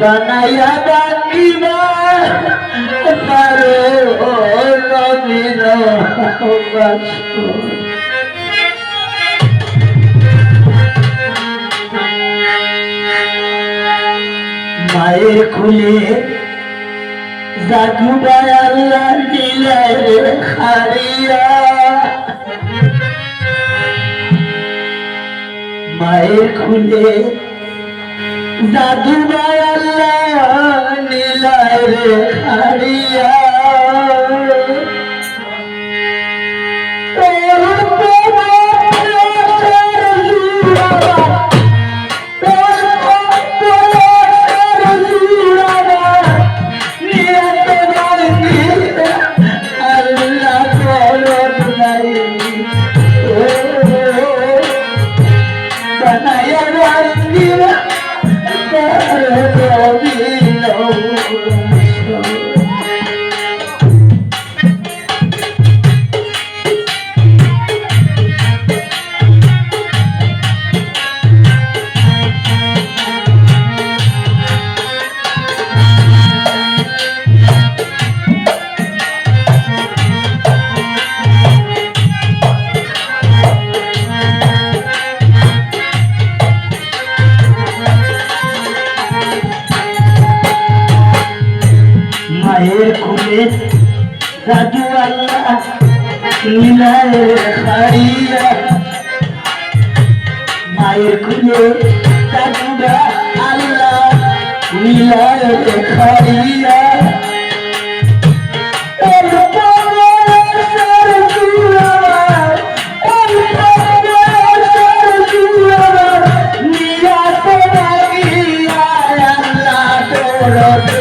বানাইয়া নবীন আসর মায়ের খুলে জাদুবার আল্লাহ দিলের খারিয়া মায়ের খুলে জাদুবার আল্লাহ নীলার খারিয়া মায়ের খুলে রাজু আল্লাহ নীলায় খাইয়া মায়ের খুলে রাজুরা আল্লাহ নীলায় খাইয়া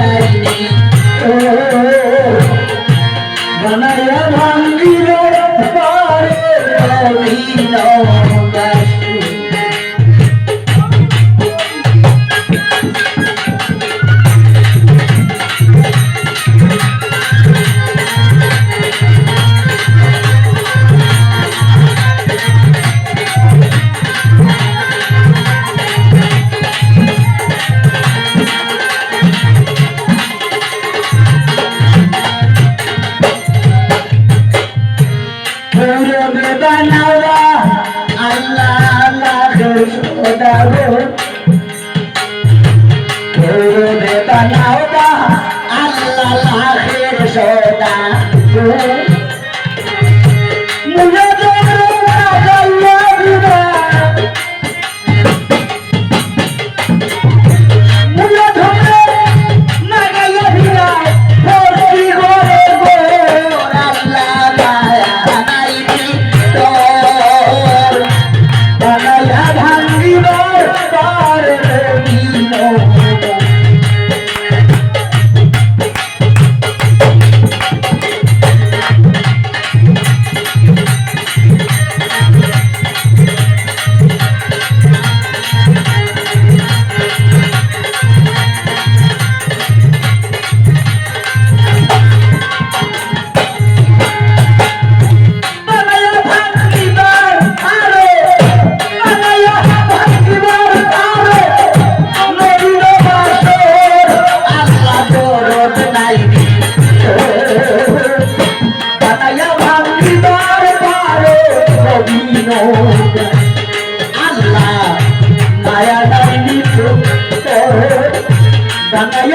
বানায়া আল্লাহ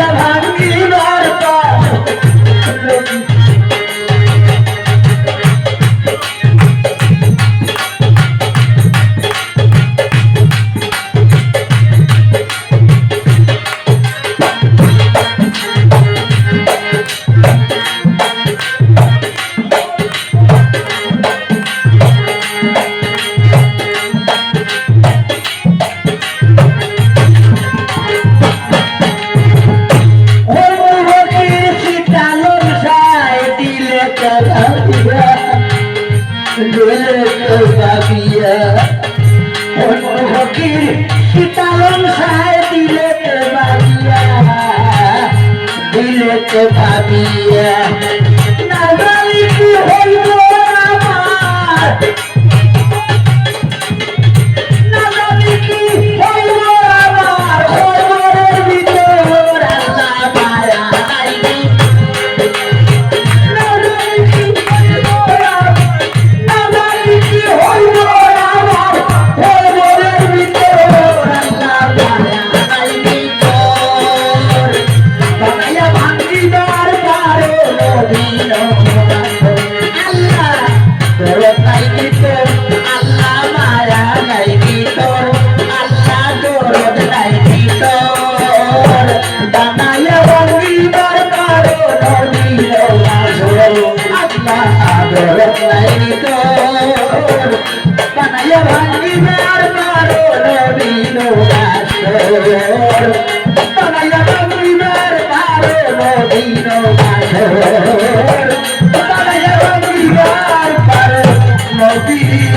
I'm not a ফকির সীতালন সায় দিলে তো ভাবিয়া দিলে ভাবিয়া পারে নদীন